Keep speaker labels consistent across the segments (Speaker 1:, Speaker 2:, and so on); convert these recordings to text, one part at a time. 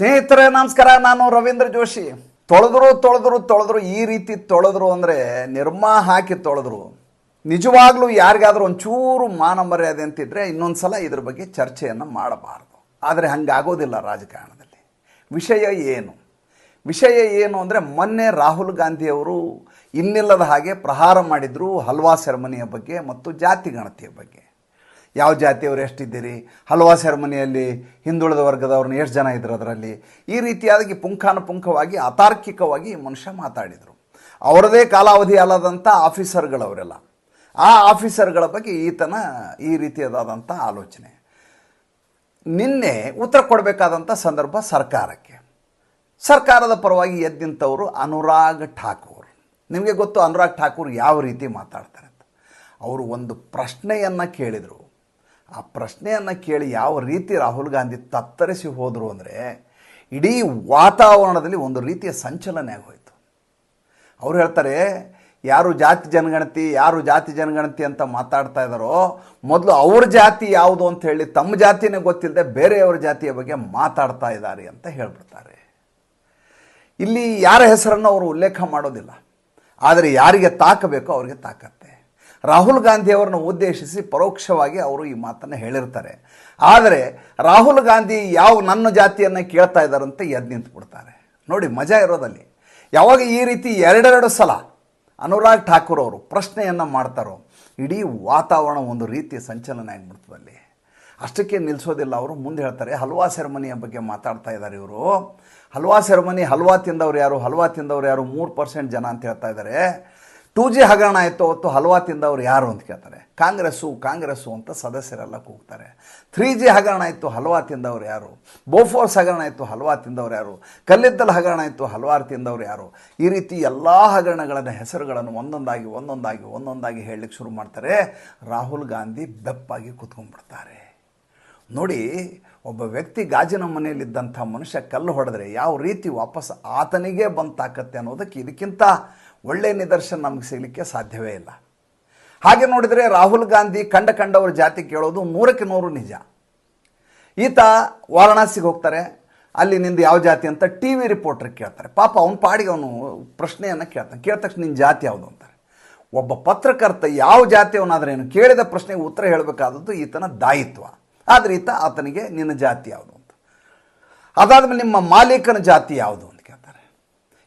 Speaker 1: ಸ್ನೇಹಿತರೆ, ನಮಸ್ಕಾರ. ನಾನು ರವೀಂದ್ರ ಜೋಶಿ. ತೊಳೆದ್ರು ತೊಳೆದ್ರು ತೊಳೆದ್ರು, ಈ ರೀತಿ ತೊಳೆದ್ರು ಅಂದರೆ ನಿರ್ಮಾ ಹಾಕಿ ತೊಳೆದ್ರು. ನಿಜವಾಗ್ಲೂ ಯಾರಿಗಾದ್ರೂ ಒಂಚೂರು ಮಾನ ಮರ್ಯಾದೆ ಅಂತಿದ್ರೆ ಇನ್ನೊಂದು ಸಲ ಇದ್ರ ಬಗ್ಗೆ ಚರ್ಚೆಯನ್ನು ಮಾಡಬಾರ್ದು. ಆದರೆ ಹಂಗಾಗೋದಿಲ್ಲ ರಾಜಕಾರಣದಲ್ಲಿ. ವಿಷಯ ಏನು? ವಿಷಯ ಏನು ಅಂದರೆ ಮೊನ್ನೆ ರಾಹುಲ್ ಗಾಂಧಿಯವರು ಇನ್ನಿಲ್ಲದ ಹಾಗೆ ಪ್ರಹಾರ ಮಾಡಿದರು ಹಲ್ವಾ ಸೆರೆಮನಿಯ ಬಗ್ಗೆ ಮತ್ತು ಜಾತಿ ಗಣತಿಯ ಬಗ್ಗೆ. ಯಾವ ಜಾತಿಯವರು ಎಷ್ಟಿದ್ದೀರಿ? ಹಲ್ವಾ ಸೆರೆಮನಿಯಲ್ಲಿ ಹಿಂದುಳಿದ ವರ್ಗದವ್ರನ್ನ ಎಷ್ಟು ಜನ ಇದ್ರು ಅದರಲ್ಲಿ? ಈ ರೀತಿಯಾಗಿ ಪುಂಖಾನುಪುಂಖವಾಗಿ, ಅತಾರ್ಕಿಕವಾಗಿ ಈ ಮನುಷ್ಯ ಮಾತಾಡಿದರು. ಅವರದೇ ಕಾಲಾವಧಿ ಅಲ್ಲದಂಥ ಆಫೀಸರ್ಗಳವರೆಲ್ಲ. ಆ ಆಫೀಸರ್ಗಳ ಬಗ್ಗೆ ಈತನ ಈ ರೀತಿಯಾದಂಥ ಆಲೋಚನೆ. ನಿನ್ನೆ ಉತ್ತರ ಕೊಡಬೇಕಾದಂಥ ಸಂದರ್ಭ ಸರ್ಕಾರಕ್ಕೆ. ಸರ್ಕಾರದ ಪರವಾಗಿ ಎದ್ದಿಂಥವರು ಅನುರಾಗ್ ಠಾಕೂರ್. ನಿಮಗೆ ಗೊತ್ತು ಅನುರಾಗ್ ಠಾಕೂರ್ ಯಾವ ರೀತಿ ಮಾತಾಡ್ತಾರೆ ಅಂತ. ಅವರು ಒಂದು ಪ್ರಶ್ನೆಯನ್ನು ಕೇಳಿದರು. ಆ ಪ್ರಶ್ನೆಯನ್ನು ಕೇಳಿ ಯಾವ ರೀತಿ ರಾಹುಲ್ ಗಾಂಧಿ ತತ್ತರಿಸಿ ಹೋದರು ಅಂದರೆ ಇಡೀ ವಾತಾವರಣದಲ್ಲಿ ಒಂದು ರೀತಿಯ ಸಂಚಲನೆ ಆಗೋಯಿತು. ಅವ್ರು ಹೇಳ್ತಾರೆ, ಯಾರು ಜಾತಿ ಜನಗಣತಿ, ಯಾರು ಜಾತಿ ಜನಗಣತಿ ಅಂತ ಮಾತಾಡ್ತಾ ಇದ್ದಾರೋ, ಮೊದಲು ಅವ್ರ ಜಾತಿ ಯಾವುದು ಅಂತ ಹೇಳಿ ತಮ್ಮ ಜಾತಿನೇ ಗೊತ್ತಿಲ್ಲದೆ ಬೇರೆಯವ್ರ ಜಾತಿಯ ಬಗ್ಗೆ ಮಾತಾಡ್ತಾ ಇದ್ದಾರೆ ಅಂತ ಹೇಳ್ಬಿಡ್ತಾರೆ. ಇಲ್ಲಿ ಯಾರ ಹೆಸರನ್ನು ಅವರು ಉಲ್ಲೇಖ ಮಾಡೋದಿಲ್ಲ. ಆದರೆ ಯಾರಿಗೆ ತಾಕಬೇಕೋ, ಅವರಿಗೆ ತಾಕತ್ತೆ. ರಾಹುಲ್ ಗಾಂಧಿ ಅವರನ್ನು ಉದ್ದೇಶಿಸಿ ಪರೋಕ್ಷವಾಗಿ ಅವರು ಈ ಮಾತನ್ನು ಹೇಳಿರ್ತಾರೆ. ಆದರೆ ರಾಹುಲ್ ಗಾಂಧಿ ಯಾವ ನನ್ನ ಜಾತಿಯನ್ನು ಕೇಳ್ತಾ ಇದ್ದಾರಂತೆ ಎದ್ದು ನಿಂತ್ಬಿಡ್ತಾರೆ ನೋಡಿ ಮಜಾ ಇರೋದಲ್ಲಿ. ಯಾವಾಗ ಈ ರೀತಿ ಎರಡೆರಡು ಸಲ ಅನುರಾಗ್ ಠಾಕೂರ್ ಅವರು ಪ್ರಶ್ನೆಯನ್ನು ಮಾಡ್ತಾರೋ, ಇಡೀ ವಾತಾವರಣ ಒಂದು ರೀತಿಯ ಸಂಚಲನ ಆಗಿಬಿಡ್ತದೆ ಅಲ್ಲಿ. ಅಷ್ಟಕ್ಕೆ ನಿಲ್ಲಿಸೋದಿಲ್ಲ ಅವರು. ಮುಂದೆ ಹೇಳ್ತಾರೆ, ಹಲ್ವಾ ಸೆರೆಮನಿಯ ಬಗ್ಗೆ ಮಾತಾಡ್ತಾ ಇದ್ದಾರೆ ಇವರು. ಹಲ್ವಾ ಸೆರೆಮನಿ, ಹಲ್ವಾ ತಿಂದವ್ರು ಯಾರು? ಹಲ್ವಾ ತಿಂದವ್ರು ಯಾರು? ಮೂರು ಪರ್ಸೆಂಟ್ ಜನ ಅಂತ ಹೇಳ್ತಾ ಇದ್ದಾರೆ. ಟೂ ಜಿ ಹಗರಣ ಆಯಿತು ಅವತ್ತು ಹಲ್ವಾ ತಿಂದವರು ಯಾರು ಅಂತ ಕೇಳ್ತಾರೆ. ಕಾಂಗ್ರೆಸ್ಸು ಕಾಂಗ್ರೆಸ್ಸು ಅಂತ ಸದಸ್ಯರೆಲ್ಲ ಕೂಗ್ತಾರೆ. ತ್ರೀ ಜಿ ಹಗರಣ ಆಯಿತು ಹಲ್ವಾ ತಿಂದವ್ರು ಯಾರು? ಬೋಫೋರ್ಸ್ ಹಗರಣ ಆಯಿತು ಹಲ್ವಾ ತಿಂದವ್ರು ಯಾರು? ಕಲ್ಲಿದ್ದಲು ಹಗರಣ ಆಯಿತು ಹಲ್ವಾರು ತಿಂದವ್ರು ಯಾರು? ಈ ರೀತಿ ಎಲ್ಲ ಹಗರಣಗಳನ್ನು, ಹೆಸರುಗಳನ್ನು ಒಂದೊಂದಾಗಿ ಒಂದೊಂದಾಗಿ ಒಂದೊಂದಾಗಿ ಹೇಳಲಿಕ್ಕೆ ಶುರು ಮಾಡ್ತಾರೆ. ರಾಹುಲ್ ಗಾಂಧಿ ಬೆಪ್ಪಾಗಿ ಕೂತ್ಕೊಂಡ್ಬಿಡ್ತಾರೆ. ನೋಡಿ, ಒಬ್ಬ ವ್ಯಕ್ತಿ ಗಾಜಿನ ಮನೆಯಲ್ಲಿದ್ದಂಥ ಮನುಷ್ಯ ಕಲ್ಲು ಹೊಡೆದ್ರೆ ಯಾವ ರೀತಿ ವಾಪಸ್ ಆತನಿಗೆ ಬಂತಾಕತ್ತೆ ತಾಕತ್ತೆ ಅನ್ನೋದಕ್ಕೆ ಇದಕ್ಕಿಂತ ಒಳ್ಳೆಯ ನಿದರ್ಶನ ನಮಗೆ ಸಿಗಲಿಕ್ಕೆ ಸಾಧ್ಯವೇ ಇಲ್ಲ. ಹಾಗೆ ನೋಡಿದರೆ ರಾಹುಲ್ ಗಾಂಧಿ ಕಂಡ ಕಂಡವ್ರ ಜಾತಿ ಕೇಳೋದು ನೂರಕ್ಕೆ ನೂರು ನಿಜ. ಈತ ವಾರಣಾಸಿಗೆ ಹೋಗ್ತಾರೆ, ಅಲ್ಲಿ ನಿಂದು ಯಾವ ಜಾತಿ ಅಂತ ಟಿ ವಿ ರಿಪೋರ್ಟರ್ ಕೇಳ್ತಾರೆ. ಪಾಪ ಅವನ ಪಾಡಿಗೆ ಅವನು ಪ್ರಶ್ನೆಯನ್ನು ಕೇಳ್ತಾನೆ. ಕೇಳಿದ ತಕ್ಷಣ ನಿನ್ನ ಜಾತಿ ಯಾವುದು ಅಂತಾರೆ. ಒಬ್ಬ ಪತ್ರಕರ್ತ ಯಾವ ಜಾತಿ ಅವನಾದ್ರೇನು ಕೇಳಿದ ಪ್ರಶ್ನೆಗೆ ಉತ್ತರ ಹೇಳಬೇಕಾದದ್ದು ಈತನ ದಾಯಿತ್ವ. ಆದರೆ ಈತ ಆತನಿಗೆ ನಿನ್ನ ಜಾತಿ ಯಾವುದು ಅಂತ. ಅದಾದಮೇಲೆ ನಿಮ್ಮ ಮಾಲೀಕನ ಜಾತಿ ಯಾವುದು?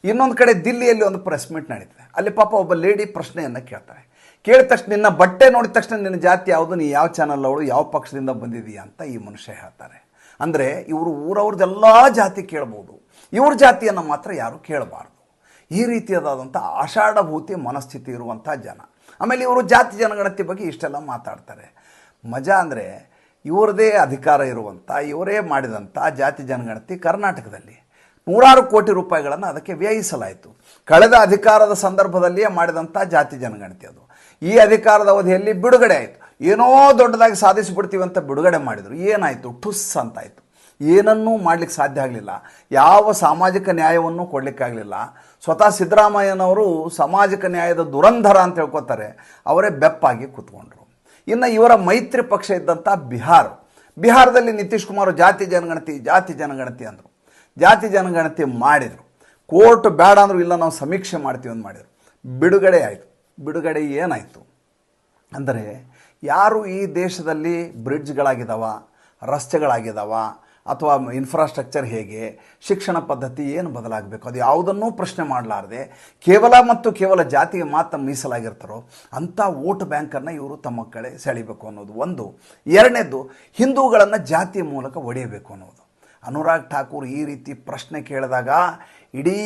Speaker 1: ಇನ್ನೊಂದು ಕಡೆ ದಿಲ್ಲಿಯಲ್ಲಿ ಒಂದು ಪ್ರೆಸ್ ಮೀಟ್ ನಡೀತದೆ. ಅಲ್ಲಿ ಪಾಪ ಒಬ್ಬ ಲೇಡಿ ಪ್ರಶ್ನೆಯನ್ನು ಕೇಳ್ತಾರೆ. ಕೇಳಿದ ತಕ್ಷಣ ನಿನ್ನ ಬಟ್ಟೆ ನೋಡಿದ ತಕ್ಷಣ ನಿನ್ನ ಜಾತಿ ಯಾವುದು, ನೀ ಯಾವ ಚಾನಲ್ ಅವಳು, ಯಾವ ಪಕ್ಷದಿಂದ ಬಂದಿದೀಯ ಅಂತ ಈ ಮನುಷ್ಯ ಹೇಳ್ತಾರೆ. ಅಂದರೆ ಇವರು ಊರವ್ರದ್ದೆಲ್ಲ ಜಾತಿ ಕೇಳ್ಬೋದು. ಇವ್ರ ಜಾತಿಯನ್ನು ಮಾತ್ರ ಯಾರು ಕೇಳಬಾರ್ದು. ಈ ರೀತಿಯಾದಂಥ ಆಷಾಢಭೂತಿ ಮನಸ್ಥಿತಿ ಇರುವಂಥ ಜನ. ಆಮೇಲೆ ಇವರು ಜಾತಿ ಜನಗಣತಿ ಬಗ್ಗೆ ಇಷ್ಟೆಲ್ಲ ಮಾತಾಡ್ತಾರೆ. ಮಜಾ ಅಂದರೆ ಇವರದೇ ಅಧಿಕಾರ ಇರುವಂಥ ಇವರೇ ಮಾಡಿದಂಥ ಜಾತಿ ಜನಗಣತಿ ಕರ್ನಾಟಕದಲ್ಲಿ. ನೂರಾರು ಕೋಟಿ ರೂಪಾಯಿಗಳನ್ನು ಅದಕ್ಕೆ ವ್ಯಯಿಸಲಾಯಿತು. ಕಳೆದ ಅಧಿಕಾರದ ಸಂದರ್ಭದಲ್ಲಿಯೇ ಮಾಡಿದಂಥ ಜಾತಿ ಜನಗಣತಿ ಅದು. ಈ ಅಧಿಕಾರದ ಅವಧಿಯಲ್ಲಿ ಬಿಡುಗಡೆ ಆಯಿತು. ಏನೋ ದೊಡ್ಡದಾಗಿ ಸಾಧಿಸಿಬಿಡ್ತೀವಿ ಅಂತ ಬಿಡುಗಡೆ ಮಾಡಿದರು. ಏನಾಯಿತು? ಠುಸ್ ಅಂತಾಯಿತು. ಏನನ್ನೂ ಮಾಡಲಿಕ್ಕೆ ಸಾಧ್ಯ ಆಗಲಿಲ್ಲ. ಯಾವ ಸಾಮಾಜಿಕ ನ್ಯಾಯವನ್ನು ಕೊಡಲಿಕ್ಕಾಗಲಿಲ್ಲ ಸ್ವತಃ ಸಿದ್ದರಾಮಯ್ಯನವರು ಸಾಮಾಜಿಕ ನ್ಯಾಯದ ದುರಂಧರ ಅಂತ ಹೇಳ್ಕೋತಾರೆ. ಅವರೇ ಬೆಪ್ಪಾಗಿ ಕೂತ್ಕೊಂಡ್ರು. ಇನ್ನು ಇವರ ಮೈತ್ರಿ ಪಕ್ಷ ಇದ್ದಂಥ ಬಿಹಾರ. ಬಿಹಾರದಲ್ಲಿ ನಿತೀಶ್ ಕುಮಾರ್ ಜಾತಿ ಜನಗಣತಿ ಜಾತಿ ಜನಗಣತಿ ಅಂದರು. ಜಾತಿ ಜನಗಣತಿ ಮಾಡಿದರು. ಕೋರ್ಟ್ ಬೇಡ ಅಂದರೂ ಇಲ್ಲ ನಾವು ಸಮೀಕ್ಷೆ ಮಾಡ್ತೀವಿ ಅಂತ ಮಾಡಿದರು. ಬಿಡುಗಡೆ ಆಯಿತು. ಬಿಡುಗಡೆ ಏನಾಯಿತು? ಅಂದರೆ ಯಾರು ಈ ದೇಶದಲ್ಲಿ ಬ್ರಿಡ್ಜ್ಗಳಾಗಿದ್ದಾವ ರಸ್ತೆಗಳಾಗಿದ್ದಾವ ಅಥವಾ ಇನ್ಫ್ರಾಸ್ಟ್ರಕ್ಚರ್ ಹೇಗೆ, ಶಿಕ್ಷಣ ಪದ್ಧತಿ ಏನು ಬದಲಾಗಬೇಕು, ಅದು ಯಾವುದನ್ನೂ ಪ್ರಶ್ನೆ ಮಾಡಲಾರದೆ, ಕೇವಲ ಮತ್ತು ಕೇವಲ ಜಾತಿಗೆ ಮಾತ್ರ ಮೀಸಲಾಗಿರ್ತಾರೋ, ಅಂಥ ವೋಟ್ ಬ್ಯಾಂಕನ್ನು ಇವರು ತಮ್ಮ ಕಡೆ ಸೆಳಿಬೇಕು ಅನ್ನೋದು ಒಂದು. ಎರಡನೇದು ಹಿಂದೂಗಳನ್ನು ಜಾತಿಯ ಮೂಲಕ ಒಡೆಯಬೇಕು ಅನ್ನೋದು. ಅನುರಾಗ್ ಠಾಕೂರ್ ಈ ರೀತಿ ಪ್ರಶ್ನೆ ಕೇಳಿದಾಗ ಇಡೀ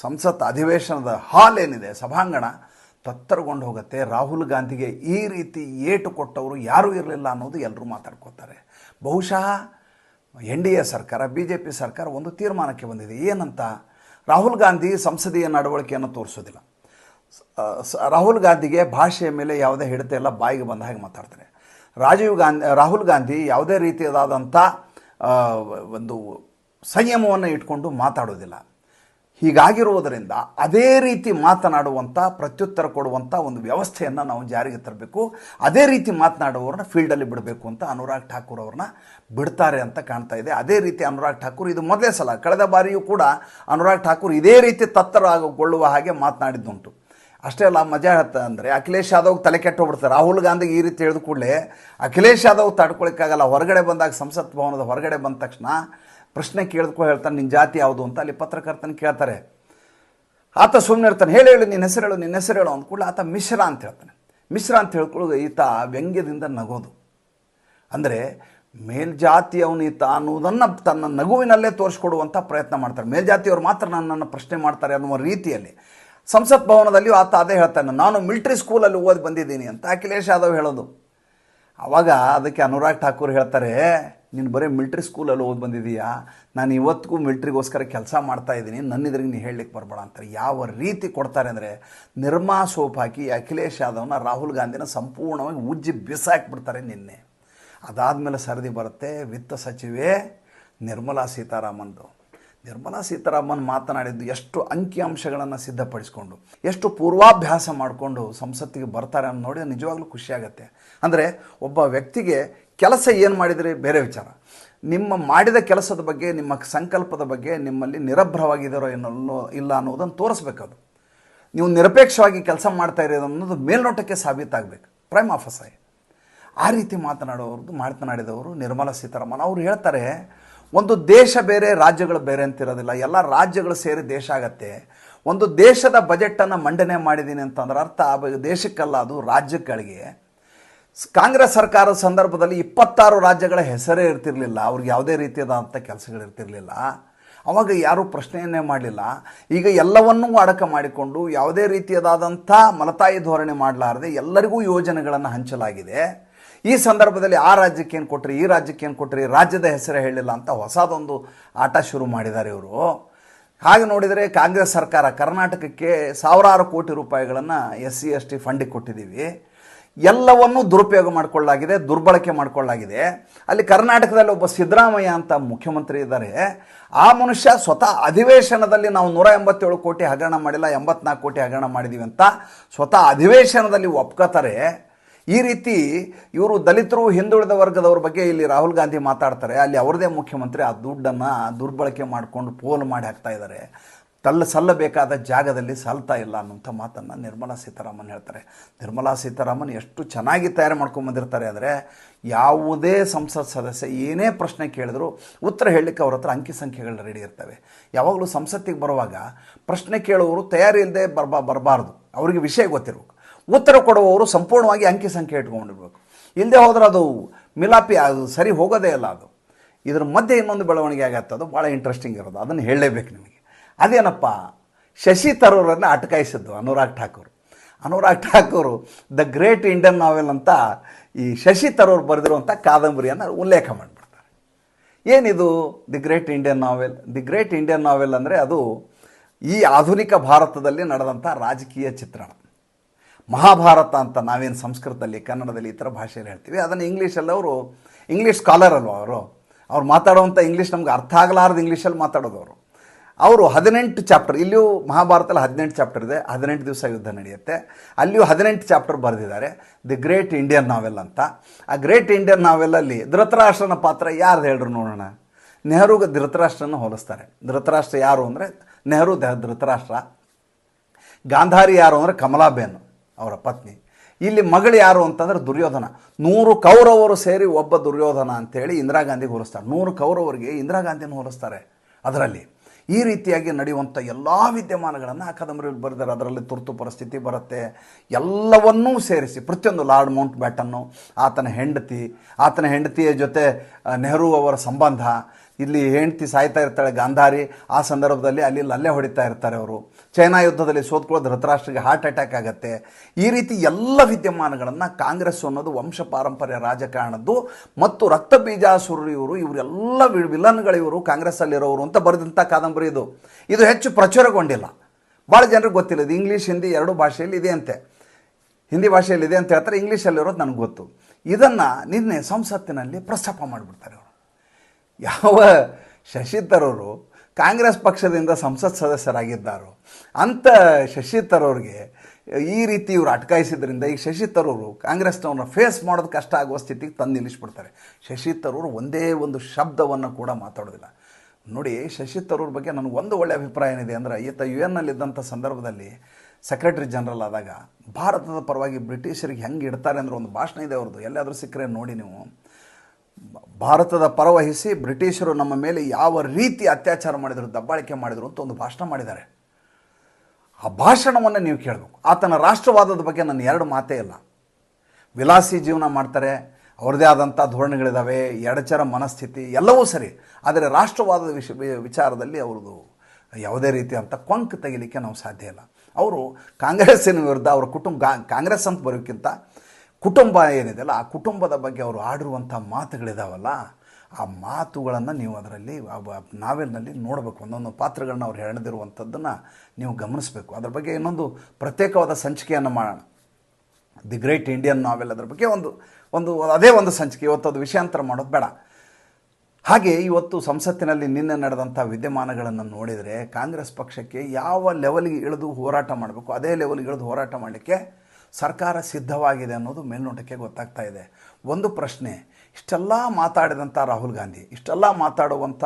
Speaker 1: ಸಂಸತ್ ಅಧಿವೇಶನದ ಹಾಲ್ ಏನಿದೆ ಸಭಾಂಗಣ ತತ್ತರಗೊಂಡು ಹೋಗುತ್ತೆ. ರಾಹುಲ್ ಗಾಂಧಿಗೆ ಈ ರೀತಿ ಏಟು ಕೊಟ್ಟವರು ಯಾರೂ ಇರಲಿಲ್ಲ ಅನ್ನೋದು ಎಲ್ಲರೂ ಮಾತಾಡ್ಕೋತಾರೆ. ಬಹುಶಃ ಎನ್ ಡಿ ಎ ಸರ್ಕಾರ ಬಿ ಜೆ ಪಿ ಸರ್ಕಾರ ಒಂದು ತೀರ್ಮಾನಕ್ಕೆ ಬಂದಿದೆ. ಏನಂತ? ರಾಹುಲ್ ಗಾಂಧಿ ಸಂಸದೀಯ ನಡವಳಿಕೆಯನ್ನು ತೋರಿಸೋದಿಲ್ಲ. ರಾಹುಲ್ ಗಾಂಧಿಗೆ ಭಾಷೆಯ ಮೇಲೆ ಯಾವುದೇ ಹಿಡಿತ ಎಲ್ಲ ಬಾಯಿಗೆ ಬಂದ ಹಾಗೆ ಮಾತಾಡ್ತಾರೆ. ರಾಜೀವ್ ಗಾಂಧಿ ರಾಹುಲ್ ಗಾಂಧಿ ಯಾವುದೇ ರೀತಿಯಾದಂಥ ಆ, ಒಂದು ಸಂಯಮವನ್ನು ಇಟ್ಕೊಂಡು ಮಾತಾಡೋದಿಲ್ಲ. ಹೀಗಾಗಿರುವುದರಿಂದ ಅದೇ ರೀತಿ ಮಾತನಾಡುವಂಥ ಪ್ರತ್ಯುತ್ತರ ಕೊಡುವಂಥ ಒಂದು ವ್ಯವಸ್ಥೆಯನ್ನು ನಾವು ಜಾರಿಗೆ ತರಬೇಕು. ಅದೇ ರೀತಿ ಮಾತನಾಡುವವ್ರನ್ನ ಫೀಲ್ಡಲ್ಲಿ ಬಿಡಬೇಕು ಅಂತ ಅನುರಾಗ್ ಠಾಕೂರ್ ಅವ್ರನ್ನ ಬಿಡ್ತಾರೆ ಅಂತ ಕಾಣ್ತಾ ಇದೆ. ಅದೇ ರೀತಿ ಅನುರಾಗ್ ಠಾಕೂರ್ ಇದು ಮೊದಲೇ ಸಲ, ಕಳೆದ ಬಾರಿಯೂ ಕೂಡ ಅನುರಾಗ್ ಠಾಕೂರ್ ಇದೇ ರೀತಿ ತತ್ತರಗೊಳ್ಳುವ ಹಾಗೆ ಮಾತನಾಡಿದ್ದುಂಟು. ಅಷ್ಟೇ ಅಲ್ಲ, ಮಜಾ ಹೇಳ್ತ ಅಂದರೆ ಅಖಿಲೇಶ್ ಯಾದವ್ ತಲೆ ಕೆಟ್ಟು ಹೋಗ್ಬಿಡ್ತಾರೆ ರಾಹುಲ್ ಗಾಂಧಿಗೆ ಈ ರೀತಿ ಹೇಳಿದ ಕೂಡಲೇ ಅಖಿಲೇಶ್ ಯಾದವ್ ತಡ್ಕೊಳಕ್ಕಾಗಲ್ಲ, ಹೊರಗಡೆ ಬಂದಾಗ ಸಂಸತ್ ಭವನದ ಹೊರಗಡೆ ಬಂದ ತಕ್ಷಣ ಪ್ರಶ್ನೆ ಕೇಳಿದ್ಕೊ ಹೇಳ್ತಾನೆ ನಿನ್ನ ಜಾತಿ ಯಾವುದು ಅಂತ ಅಲ್ಲಿ ಪತ್ರಕರ್ತನ ಕೇಳ್ತಾರೆ. ಆತ ಸುಮ್ಮನೆ ಇರ್ತಾನೆ, ಹೇಳಿ ಹೇಳಿ ನಿನ್ನ ಹೆಸರು ಹೇಳು ನಿನ್ನ ಹೆಸರು ಹೇಳು ಅಂದ್ಕೂಡಲೇ ಆತ ಮಿಶ್ರ ಅಂತ ಹೇಳ್ತಾನೆ. ಮಿಶ್ರ ಅಂತ ಹೇಳ್ಕೊಳ್ಳೋದು ಈತ ವ್ಯಂಗ್ಯದಿಂದ ನಗೋದು. ಅಂದರೆ ಮೇಲ್ಜಾತಿಯವನು ಈತ ಅನ್ನುವುದನ್ನು ತನ್ನ ನಗುವಿನಲ್ಲೇ ತೋರಿಸ್ಕೊಡುವಂಥ ಪ್ರಯತ್ನ ಮಾಡ್ತಾರೆ. ಮೇಲ್ಜಾತಿಯವರು ಮಾತ್ರ ನನ್ನನ್ನು ಪ್ರಶ್ನೆ ಮಾಡ್ತಾರೆ ಅನ್ನುವ ರೀತಿಯಲ್ಲಿ ಸಂಸತ್ ಭವನದಲ್ಲಿಯೂ ಆತ ಅದೇ ಹೇಳ್ತಾನೆ, ನಾನು ಮಿಲ್ಟ್ರಿ ಸ್ಕೂಲಲ್ಲಿ ಓದಿ ಬಂದಿದ್ದೀನಿ ಅಂತ ಅಖಿಲೇಶ್ ಯಾದವ್ ಹೇಳೋದು. ಆವಾಗ ಅದಕ್ಕೆ ಅನುರಾಗ್ ಠಾಕೂರ್ ಹೇಳ್ತಾರೆ, ನೀನು ಬರೀ ಮಿಲ್ಟ್ರಿ ಸ್ಕೂಲಲ್ಲಿ ಓದಿ ಬಂದಿದೀಯಾ? ನಾನು ಇವತ್ತಿಗೂ ಮಿಲ್ಟ್ರಿಗೋಸ್ಕರ ಕೆಲಸ ಮಾಡ್ತಾ ಇದ್ದೀನಿ, ನನ್ನಿದ್ರಿಗೆ ನೀನು ಹೇಳಲಿಕ್ಕೆ ಬರಬೇಡ ಅಂತಾರೆ. ಯಾವ ರೀತಿ ಕೊಡ್ತಾರೆ ಅಂದರೆ, ನಿರ್ಮಾ ಸೋಪ್ ಹಾಕಿ ಅಖಿಲೇಶ್ ಯಾದವ್ನ ರಾಹುಲ್ ಗಾಂಧಿನ ಸಂಪೂರ್ಣವಾಗಿ ಉಜ್ಜಿ ಬಿಸಾಕ್ಬಿಡ್ತಾರೆ ನಿನ್ನೆ. ಅದಾದಮೇಲೆ ಸರದಿ ಬರುತ್ತೆ ವಿತ್ತ ಸಚಿವೆ ನಿರ್ಮಲಾ ಸೀತಾರಾಮನ್ದು. ನಿರ್ಮಲಾ ಸೀತಾರಾಮನ್ ಮಾತನಾಡಿದ್ದು ಎಷ್ಟು ಅಂಕಿಅಂಶಗಳನ್ನು ಸಿದ್ಧಪಡಿಸ್ಕೊಂಡು, ಎಷ್ಟು ಪೂರ್ವಾಭ್ಯಾಸ ಮಾಡಿಕೊಂಡು ಸಂಸತ್ತಿಗೆ ಬರ್ತಾರೆ ಅನ್ನೋ ನೋಡಿ ನಿಜವಾಗ್ಲೂ ಖುಷಿಯಾಗತ್ತೆ ಅಂದರೆ ಒಬ್ಬ ವ್ಯಕ್ತಿಗೆ ಕೆಲಸ ಏನು ಮಾಡಿದರೆ? ಬೇರೆ ವಿಚಾರ. ನಿಮ್ಮ ಮಾಡಿದ ಕೆಲಸದ ಬಗ್ಗೆ, ನಿಮ್ಮ ಸಂಕಲ್ಪದ ಬಗ್ಗೆ ನಿಮ್ಮಲ್ಲಿ ನಿರಭ್ರವಾಗಿದ್ದಾರೋ ಏನೋ ಇಲ್ಲ ಅನ್ನೋದನ್ನು ತೋರಿಸ್ಬೇಕದು. ನೀವು ನಿರಪೇಕ್ಷವಾಗಿ ಕೆಲಸ ಮಾಡ್ತಾ ಇರೋದು ಅನ್ನೋದು ಮೇಲ್ನೋಟಕ್ಕೆ ಸಾಬೀತಾಗಬೇಕು. ಪ್ರೈಮ್ ಆಫೀಸರ್ ಆ ರೀತಿ ಮಾತನಾಡೋರ್ದು, ಮಾತನಾಡಿದವರು ನಿರ್ಮಲಾ ಸೀತಾರಾಮನ್. ಅವರು ಹೇಳ್ತಾರೆ ಒಂದು ದೇಶ ಬೇರೆ, ರಾಜ್ಯಗಳು ಬೇರೆ ಅಂತಿರೋದಿಲ್ಲ. ಎಲ್ಲ ರಾಜ್ಯಗಳು ಸೇರಿ ದೇಶ ಆಗತ್ತೆ. ಒಂದು ದೇಶದ ಬಜೆಟನ್ನು ಮಂಡನೆ ಮಾಡಿದ್ದೀನಿ ಅಂತಂದ್ರೆ ಅರ್ಥ ದೇಶಕ್ಕಲ್ಲ, ಅದು ರಾಜ್ಯಗಳಿಗೆ. ಕಾಂಗ್ರೆಸ್ ಸರ್ಕಾರದ ಸಂದರ್ಭದಲ್ಲಿ ಇಪ್ಪತ್ತಾರು ರಾಜ್ಯಗಳ ಹೆಸರೇ ಇರ್ತಿರಲಿಲ್ಲ. ಅವ್ರಿಗೆ ಯಾವುದೇ ರೀತಿಯಾದಂಥ ಕೆಲಸಗಳಿರ್ತಿರಲಿಲ್ಲ ಅವಾಗ ಯಾರೂ ಪ್ರಶ್ನೆಯನ್ನೇ ಮಾಡಲಿಲ್ಲ. ಈಗ ಎಲ್ಲವನ್ನೂ ಅಡಕ ಮಾಡಿಕೊಂಡು ಯಾವುದೇ ರೀತಿಯದಾದಂಥ ಮಲತಾಯಿ ಧೋರಣೆ ಮಾಡಲಾರದೆ ಎಲ್ಲರಿಗೂ ಯೋಜನೆಗಳನ್ನು ಹಂಚಲಾಗಿದೆ. ಈ ಸಂದರ್ಭದಲ್ಲಿ ಆ ರಾಜ್ಯಕ್ಕೆ ಏನು ಕೊಟ್ರಿ, ಈ ರಾಜ್ಯಕ್ಕೆ ಏನು ಕೊಟ್ರಿ, ರಾಜ್ಯದ ಹೆಸರು ಹೇಳಿಲ್ಲ ಅಂತ ಹೊಸದೊಂದು ಆಟ ಶುರು ಮಾಡಿದ್ದಾರೆ ಇವರು. ಹಾಗೆ ನೋಡಿದರೆ ಕಾಂಗ್ರೆಸ್ ಸರ್ಕಾರ ಕರ್ನಾಟಕಕ್ಕೆ ಸಾವಿರಾರು ಕೋಟಿ ರೂಪಾಯಿಗಳನ್ನು ಎಸ್ ಸಿ, ಎಸ್ ಟಿ ಫಂಡಿಗೆ ಕೊಟ್ಟಿದ್ದೀವಿ. ಎಲ್ಲವನ್ನೂ ದುರುಪಯೋಗ ಮಾಡಿಕೊಳ್ಳಲಾಗಿದೆ, ದುರ್ಬಳಕೆ ಮಾಡಿಕೊಳ್ಳಲಾಗಿದೆ. ಅಲ್ಲಿ ಕರ್ನಾಟಕದಲ್ಲಿ ಒಬ್ಬ ಸಿದ್ದರಾಮಯ್ಯ ಅಂತ ಮುಖ್ಯಮಂತ್ರಿ ಇದ್ದಾರೆ. ಆ ಮನುಷ್ಯ ಸ್ವತಃ ಅಧಿವೇಶನದಲ್ಲಿ ನಾವು ನೂರ ಎಂಬತ್ತೇಳು ಕೋಟಿ ಹಗರಣ ಮಾಡಿಲ್ಲ, ಎಂಬತ್ನಾಲ್ಕು ಕೋಟಿ ಹಗರಣ ಮಾಡಿದ್ದೀವಿ ಅಂತ ಸ್ವತಃ ಅಧಿವೇಶನದಲ್ಲಿ ಒಪ್ಕೋತಾರೆ. ಈ ರೀತಿ ಇವರು ದಲಿತರು, ಹಿಂದುಳಿದ ವರ್ಗದವ್ರ ಬಗ್ಗೆ ಇಲ್ಲಿ ರಾಹುಲ್ ಗಾಂಧಿ ಮಾತಾಡ್ತಾರೆ. ಅಲ್ಲಿ ಅವ್ರದೇ ಮುಖ್ಯಮಂತ್ರಿ, ಆ ದುಡ್ಡನ್ನು ದುರ್ಬಳಕೆ ಮಾಡಿಕೊಂಡು ಪೋಲ್ ಮಾಡಿ ಹಾಕ್ತಾ ಇದ್ದಾರೆ. ತಲ್ಲ ಸಲ್ಲಬೇಕಾದ ಜಾಗದಲ್ಲಿ ಸಲ್ತಾ ಇಲ್ಲ ಅನ್ನುವಂಥ ಮಾತನ್ನು ನಿರ್ಮಲಾ ಸೀತಾರಾಮನ್ ಹೇಳ್ತಾರೆ. ನಿರ್ಮಲಾ ಸೀತಾರಾಮನ್ ಎಷ್ಟು ಚೆನ್ನಾಗಿ ತಯಾರು ಮಾಡ್ಕೊಂಬಂದಿರ್ತಾರೆ ಆದರೆ ಯಾವುದೇ ಸಂಸತ್ ಸದಸ್ಯ ಏನೇ ಪ್ರಶ್ನೆ ಕೇಳಿದ್ರು ಉತ್ತರ ಹೇಳಲಿಕ್ಕೆ ಅವ್ರ ಹತ್ರ ಅಂಕಿ ಸಂಖ್ಯೆಗಳು ರೆಡಿ ಇರ್ತವೆ. ಯಾವಾಗಲೂ ಸಂಸತ್ತಿಗೆ ಬರುವಾಗ ಪ್ರಶ್ನೆ ಕೇಳುವವರು ತಯಾರಿ ಇಲ್ಲದೆ ಬರ್ಬಾ, ಬರಬಾರ್ದು. ಅವರಿಗೆ ವಿಷಯ ಗೊತ್ತಿರಬೇಕು. ಉತ್ತರ ಕೊಡುವವರು ಸಂಪೂರ್ಣವಾಗಿ ಅಂಕಿ ಸಂಖ್ಯೆ ಇಟ್ಕೊಂಡಿರ್ಬೇಕು. ಇಲ್ಲದೆ ಹೋದ್ರೆ ಅದು ಮಿಲಾಪಿ, ಅದು ಸರಿ ಹೋಗೋದೇ ಇಲ್ಲ ಅದು. ಇದ್ರ ಮಧ್ಯೆ ಇನ್ನೊಂದು ಬೆಳವಣಿಗೆ ಆಗತ್ತೆ. ಅದು ಭಾಳ ಇಂಟ್ರೆಸ್ಟಿಂಗ್ ಇರೋದು. ಅದನ್ನು ಹೇಳಲೇಬೇಕು ನಿಮಗೆ. ಅದೇನಪ್ಪ? ಶಶಿ ತರೂರನ್ನು ಅಟಕಾಯಿಸಿದ್ದು Anurag Thakur. Anurag Thakur, the great Indian novel ಅಂತ ಈ ಶಶಿ ತರೂರ್ ಬರೆದಿರುವಂಥ ಕಾದಂಬರಿಯನ್ನು ಉಲ್ಲೇಖ ಮಾಡಿಬಿಡ್ತಾರೆ. ಏನಿದು? The great Indian novel the great Indian novel ಅಂದರೆ ಅದು ಈ ಆಧುನಿಕ ಭಾರತದಲ್ಲಿ ನಡೆದಂಥ ರಾಜಕೀಯ ಚಿತ್ರಣ. ಮಹಾಭಾರತ ಅಂತ ನಾವೇನು ಸಂಸ್ಕೃತದಲ್ಲಿ, ಕನ್ನಡದಲ್ಲಿ ಇತರ ಭಾಷೆಯಲ್ಲಿ ಹೇಳ್ತೀವಿ. ಅದನ್ನು ಇಂಗ್ಲೀಷಲ್ಲಿ ಅವರು ಇಂಗ್ಲೀಷ್ ಸ್ಕಾಲರ್ ಅಲ್ವ ಅವರು? ಅವ್ರು ಮಾತಾಡುವಂಥ ಇಂಗ್ಲೀಷ್ ನಮ್ಗೆ ಅರ್ಥ ಆಗಲಾರ್ದು ಇಂಗ್ಲೀಷಲ್ಲಿ ಮಾತಾಡೋದು ಅವರು. ಅವರು ಹದಿನೆಂಟು ಚಾಪ್ಟರ್ ಇಲ್ಲಿಯೂ ಮಹಾಭಾರತದಲ್ಲಿ ಹದಿನೆಂಟು ಚಾಪ್ಟರ್ ಇದೆ. ಹದಿನೆಂಟು ದಿವಸ ಯುದ್ಧ ನಡೆಯುತ್ತೆ. ಅಲ್ಲಿಯೂ ಹದಿನೆಂಟು ಚಾಪ್ಟರ್ ಬರೆದಿದ್ದಾರೆ. ದಿ ಗ್ರೇಟ್ ಇಂಡಿಯನ್ ನಾವೆಲ್ ಅಂತ. ಆ ಗ್ರೇಟ್ ಇಂಡಿಯನ್ ನಾವೆಲ್ಲಲ್ಲಿ ಧೃತರಾಷ್ಟ್ರನ ಪಾತ್ರ ಯಾರು ಹೇಳ್ರು ನೋಡೋಣ? ನೆಹರುಗೆ ಧೃತರಾಷ್ಟ್ರನ ಹೋಲಿಸ್ತಾರೆ. ಧೃತರಾಷ್ಟ್ರ ಯಾರು ಅಂದರೆ, ನೆಹರು ಧೃತರಾಷ್ಟ್ರ. ಗಾಂಧಾರಿ ಯಾರು ಅಂದರೆ ಕಮಲಾಬೇನ್. ಅವರ ಪತ್ನಿ. ಇಲ್ಲಿ ಮಗಳು ಯಾರು ಅಂತಂದ್ರೆ ದುರ್ಯೋಧನ. ನೂರು ಕೌರವರು ಸೇರಿ ಒಬ್ಬ ದುರ್ಯೋಧನ ಅಂತೇಳಿ ಇಂದಿರಾ ಗಾಂಧಿಗೆ ಹೋಲಿಸ್ತಾರೆ. ನೂರು ಕೌರವರಿಗೆ ಇಂದಿರಾ ಗಾಂಧಿನ ಹೋಲಿಸ್ತಾರೆ ಅದರಲ್ಲಿ. ಈ ರೀತಿಯಾಗಿ ನಡೆಯುವಂಥ ಎಲ್ಲ ವಿದ್ಯಮಾನಗಳನ್ನು ಆ ಕಾದಂಬರಿಯಲ್ಲಿ ಬರೆದಾರೆ ಅದರಲ್ಲಿ ತುರ್ತು ಪರಿಸ್ಥಿತಿ ಬರುತ್ತೆ. ಎಲ್ಲವನ್ನೂ ಸೇರಿಸಿ ಪ್ರತಿಯೊಂದು ಲಾರ್ಡ್ ಮೌಂಟ್ ಬ್ಯಾಟನ್ನು ಆತನ ಹೆಂಡತಿ, ಆತನ ಹೆಂಡತಿಯ ಜೊತೆ ನೆಹರು ಅವರ ಸಂಬಂಧ ಇಲ್ಲಿ ಹೆಂಡತಿ ಸಾಯ್ತಾ ಇರ್ತಾಳೆ ಗಾಂಧಾರಿ, ಆ ಸಂದರ್ಭದಲ್ಲಿ ಅಲ್ಲಿ ಲಲ್ಲೆ ಹೊಡಿತಾ ಇರ್ತಾರೆ ಅವರು. ಚೈನಾ ಯುದ್ಧದಲ್ಲಿ ಸೋತ್ಕೊಳ್ಳೋದು ಧೃತರಾಷ್ಟ್ರಿಗೆ ಹಾರ್ಟ್ ಅಟ್ಯಾಕ್ ಆಗುತ್ತೆ. ಈ ರೀತಿ ಎಲ್ಲ ವಿದ್ಯಮಾನಗಳನ್ನು ಕಾಂಗ್ರೆಸ್ ಅನ್ನೋದು ವಂಶ ಪಾರಂಪರ್ಯ ರಾಜಕಾರಣದ್ದು ಮತ್ತು ರಕ್ತ ಬೀಜಾಸುರರು ಇವರು, ಇವರೆಲ್ಲ ವಿಲನ್ಗಳಿವರು ಕಾಂಗ್ರೆಸ್ಸಲ್ಲಿರೋರು ಅಂತ ಬರೆದಂಥ ಕಾದಂಬರಿ ಇದು. ಇದು ಹೆಚ್ಚು ಪ್ರಚುರಗೊಂಡಿಲ್ಲ. ಭಾಳ ಜನರಿಗೆ ಗೊತ್ತಿಲ್ಲ, ಇದು ಇಂಗ್ಲೀಷ್, ಹಿಂದಿ ಎರಡು ಭಾಷೆಯಲ್ಲಿ ಇದೆ ಅಂತೆ. ಹಿಂದಿ ಭಾಷೆಯಲ್ಲಿ ಇದೆ ಅಂತ ಹೇಳ್ತಾರೆ ಇಂಗ್ಲೀಷಲ್ಲಿರೋದು ನನಗೆ ಗೊತ್ತು. ಇದನ್ನು ನಿನ್ನೆ ಸಂಸತ್ತಿನಲ್ಲಿ ಪ್ರಸ್ತಾಪ ಮಾಡಿಬಿಡ್ತಾರೆ ಅವರು. ಯಾವ ಶಶಿ ತರೂರು ಕಾಂಗ್ರೆಸ್ ಪಕ್ಷದಿಂದ ಸಂಸತ್ ಸದಸ್ಯರಾಗಿದ್ದಾರೋ ಅಂಥ ಶಶಿ ತರೂರ್ಗೆ ಈ ರೀತಿ ಇವರು ಅಟಕಾಯಿಸಿದ್ರಿಂದ ಈಗ ಶಶಿ ತರೂರು ಕಾಂಗ್ರೆಸ್ನವ್ರನ್ನ ಫೇಸ್ ಮಾಡೋದು ಕಷ್ಟ ಆಗುವ ಸ್ಥಿತಿಗೆ ತಂದು ನಿಲ್ಲಿಸ್ಬಿಡ್ತಾರೆ. ಶಶಿ ತರೂರು ಒಂದೇ ಒಂದು ಶಬ್ದವನ್ನು ಕೂಡ ಮಾತಾಡೋದಿಲ್ಲ. ನೋಡಿ ಶಶಿ ತರೂರ್ ಬಗ್ಗೆ ನನಗೆ ಒಂದು ಒಳ್ಳೆಯ ಅಭಿಪ್ರಾಯ ಏನಿದೆ ಅಂದರೆ, ಈತ ಯು ಎನ್ನಲ್ಲಿದ್ದಂಥ ಸಂದರ್ಭದಲ್ಲಿ ಸೆಕ್ರೆಟರಿ ಜನರಲ್ ಆದಾಗ ಭಾರತದ ಪರವಾಗಿ ಬ್ರಿಟಿಷರಿಗೆ ಹೆಂಗೆ ಇಡ್ತಾರೆ ಅಂದ್ರೆ ಒಂದು ಭಾಷಣ ಇದೆ ಅವ್ರದ್ದು. ಎಲ್ಲಾದರೂ ಸಿಕ್ಕರೆ ನೋಡಿ ನೀವು. ಭಾರತದ ಪರವಹಿಸಿ ಬ್ರಿಟಿಷರು ನಮ್ಮ ಮೇಲೆ ಯಾವ ರೀತಿ ಅತ್ಯಾಚಾರ ಮಾಡಿದರು, ದಬ್ಬಾಳಿಕೆ ಮಾಡಿದರು ಅಂತ ಒಂದು ಭಾಷಣ ಮಾಡಿದ್ದಾರೆ. ಆ ಭಾಷಣವನ್ನು ನೀವು ಕೇಳಬೇಕು. ಆತನ ರಾಷ್ಟ್ರವಾದದ ಬಗ್ಗೆ ನನ್ನ ಎರಡು ಮಾತೇ ಇಲ್ಲ. ವಿಲಾಸಿ ಜೀವನ ಮಾಡ್ತಾರೆ, ಅವ್ರದ್ದೇ ಆದಂಥ ಧೋರಣೆಗಳಿದ್ದಾವೆ ಎಡಚರ ಮನಸ್ಥಿತಿ ಎಲ್ಲವೂ ಸರಿ. ಆದರೆ ರಾಷ್ಟ್ರವಾದದ ವಿಷ ವಿಚಾರದಲ್ಲಿ ಅವ್ರದ್ದು ಯಾವುದೇ ರೀತಿಯಂಥ ಕೊಂಕ್ ತೆಗಿಲಿಕ್ಕೆ ನಾವು ಸಾಧ್ಯ ಇಲ್ಲ. ಅವರು ಕಾಂಗ್ರೆಸ್ಸಿನ ವಿರುದ್ಧ, ಅವರ ಕುಟುಂಬ ಕಾಂಗ್ರೆಸ್ ಅಂತ ಬರೋಕ್ಕಿಂತ ಕುಟುಂಬ ಏನಿದೆಯಲ್ಲ, ಆ ಕುಟುಂಬದ ಬಗ್ಗೆ ಅವರು ಆಡಿರುವಂಥ ಮಾತುಗಳಿದಾವಲ್ಲ, ಆ ಮಾತುಗಳನ್ನು ನೀವು ಅದರಲ್ಲಿ ನಾವೆಲ್ನಲ್ಲಿ ನೋಡಬೇಕು. ಒಂದೊಂದು ಪಾತ್ರಗಳನ್ನ ಅವ್ರು ಹೆಣೆದಿರುವಂಥದ್ದನ್ನು ನೀವು ಗಮನಿಸಬೇಕು. ಅದ್ರ ಬಗ್ಗೆ ಇನ್ನೊಂದು ಪ್ರತ್ಯೇಕವಾದ ಸಂಚಿಕೆಯನ್ನು ಮಾಡೋಣ. ದಿ ಗ್ರೇಟ್ ಇಂಡಿಯನ್ ನಾವೆಲ್ ಅದ್ರ ಬಗ್ಗೆ ಒಂದು ಒಂದು, ಅದೇ ಒಂದು ಸಂಚಿಕೆ. ಇವತ್ತು ಅದು ವಿಷಯಾಂತರ ಮಾಡೋದು ಬೇಡ. ಹಾಗೆ ಇವತ್ತು ಸಂಸತ್ತಿನಲ್ಲಿ ನಿನ್ನೆ ನಡೆದಂಥ ವಿದ್ಯಮಾನಗಳನ್ನು ನೋಡಿದರೆ ಕಾಂಗ್ರೆಸ್ ಪಕ್ಷಕ್ಕೆ ಯಾವ ಲೆವೆಲ್ಗೆ ಇಳಿದು ಹೋರಾಟ ಮಾಡಬೇಕು, ಅದೇ ಲೆವೆಲ್ಗೆ ಇಳಿದು ಹೋರಾಟ ಮಾಡಲಿಕ್ಕೆ ಸರ್ಕಾರ ಸಿದ್ಧವಾಗಿದೆ ಅನ್ನೋದು ಮೇಲ್ನೋಟಕ್ಕೆ ಗೊತ್ತಾಗ್ತಾ ಇದೆ. ಒಂದು ಪ್ರಶ್ನೆ, ಇಷ್ಟೆಲ್ಲ ಮಾತಾಡಿದಂಥ ರಾಹುಲ್ ಗಾಂಧಿ, ಇಷ್ಟೆಲ್ಲ ಮಾತಾಡುವಂಥ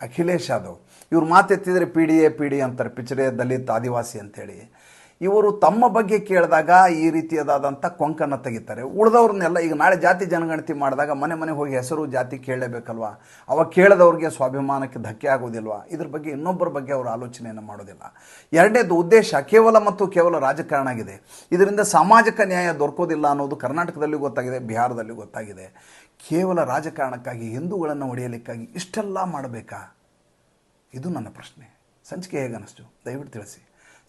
Speaker 1: ಅಖಿಲೇಶ್ ಯಾದವ್, ಇವ್ರು ಮಾತೆತ್ತಿದ್ರೆ P D A, P D ಅಂತಾರೆ ಪಿಚಡೆ ದಲಿತ, ಆದಿವಾಸಿ ಅಂತೇಳಿ. ಇವರು ತಮ್ಮ ಬಗ್ಗೆ ಕೇಳಿದಾಗ ಈ ರೀತಿಯದಾದಂಥ ಕೊಂಕನ್ನು ತೆಗಿತಾರೆ. ಉಳಿದವ್ರನ್ನೆಲ್ಲ ಈಗ ನಾಳೆ ಜಾತಿ ಜನಗಣತಿ ಮಾಡಿದಾಗ ಮನೆ ಮನೆ ಹೋಗಿ ಹೆಸರು ಜಾತಿ ಕೇಳಲೇಬೇಕಲ್ವಾ? ಅವ ಕೇಳಿದವ್ರಿಗೆ ಸ್ವಾಭಿಮಾನಕ್ಕೆ ಧಕ್ಕೆ ಆಗೋದಿಲ್ವ? ಇದ್ರ ಬಗ್ಗೆ ಇನ್ನೊಬ್ಬರ ಬಗ್ಗೆ ಅವರು ಆಲೋಚನೆಯನ್ನು ಮಾಡೋದಿಲ್ಲ. ಎರಡನೇದು ಉದ್ದೇಶ ಕೇವಲ ಮತ್ತು ಕೇವಲ ರಾಜಕಾರಣ ಆಗಿದೆ. ಇದರಿಂದ ಸಾಮಾಜಿಕ ನ್ಯಾಯ ದೊರಕೋದಿಲ್ಲ ಅನ್ನೋದು ಕರ್ನಾಟಕದಲ್ಲಿ ಗೊತ್ತಾಗಿದೆ, ಬಿಹಾರದಲ್ಲಿ ಗೊತ್ತಾಗಿದೆ. ಕೇವಲ ರಾಜಕಾರಣಕ್ಕಾಗಿ, ಹಿಂದೂಗಳನ್ನು ಹೊಡೆಯಲಿಕ್ಕಾಗಿ ಇಷ್ಟೆಲ್ಲ ಮಾಡಬೇಕಾ? ಇದು ನನ್ನ ಪ್ರಶ್ನೆ. ಸಂಚಿಕೆ ಹೇಗೆ ಅನ್ನಿಸ್ತು ದಯವಿಟ್ಟು ತಿಳಿಸಿ.